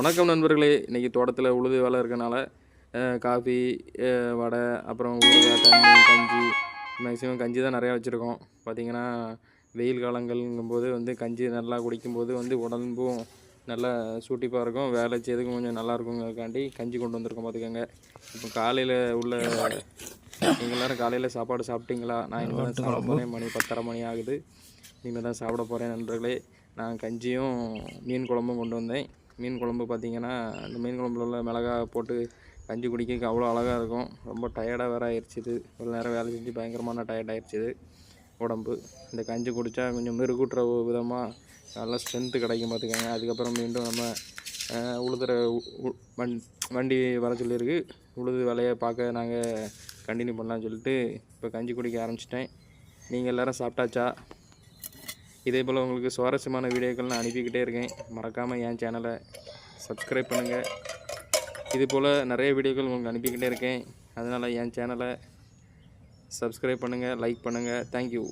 வணக்கம் நண்பர்களே. இன்றைக்கி தோட்டத்தில் உழுது வேலை இருக்கனால காஃபி வடை அப்புறம் ஊறுகாய் தண்ணி கஞ்சி மேக்ஸிமம் கஞ்சி தான் நிறையா வச்சுருக்கோம். பார்த்திங்கன்னா வெயில் காலங்கள்ங்கும்போது வந்து கஞ்சி நல்லா குடிக்கும்போது வந்து உடம்பும் நல்லா சூட்டிப்பாக இருக்கும். வேலை செய்யறதுக்கும் கொஞ்சம் நல்லா இருக்குங்கிறதுக்காண்டி கஞ்சி கொண்டு வந்திருக்கோம் பார்த்துக்கோங்க இப்போ காலையில் உள்ள நீங்கள் எல்லோரும் காலையில் சாப்பாடு சாப்பிட்டீங்களா? நான் இனிமேல் தான் சாப்பிட போகிறேன் மணி பத்தரை மணி ஆகுது. இனிமேல் தான் சாப்பிட போகிறேன் நண்பர்களே. நான் கஞ்சியும் மீன் குழம்பும் கொண்டு வந்தேன். மீன் குழம்பு பார்த்திங்கன்னா அந்த மீன் குழம்புல உள்ள மிளகா போட்டு கஞ்சி குடிக்க அவ்வளோ அழகாக இருக்கும். ரொம்ப டயர்டாக வேறு ஆயிடுச்சுது ஒரு நேரம் வேலை செஞ்சு பயங்கரமான டயர்ட் ஆயிடுச்சுது உடம்பு. இந்த கஞ்சி குடித்தா கொஞ்சம் மெருகூட்டுற விதமாக நல்லா ஸ்ட்ரென்த்து கிடைக்கும் பார்த்துக்கோங்க. அதுக்கப்புறம் மீண்டும் நம்ம உழுதுற வண் வண்டி வர சொல்லியிருக்கு. உழுது வேலையை பார்க்க நாங்கள் கண்டினியூ பண்ணலாம்னு சொல்லிட்டு இப்போ கஞ்சி குடிக்க ஆரம்பிச்சிட்டேன். நீங்கள் எல்லோரும் சாப்பிட்டாச்சா? இதே போல் உங்களுக்கு சுவாரஸ்யமான வீடியோக்கள் நான் அனுப்பிக்கிட்டே இருக்கேன். மறக்காமல் என் சேனலை சப்ஸ்கிரைப் பண்ணுங்கள் இது போல் நிறைய வீடியோக்கள் உங்களுக்கு அனுப்பிக்கிட்டே இருக்கேன். அதனால் என் சேனலை சப்ஸ்கிரைப் பண்ணுங்கள் லைக் பண்ணுங்கள் தேங்க்யூ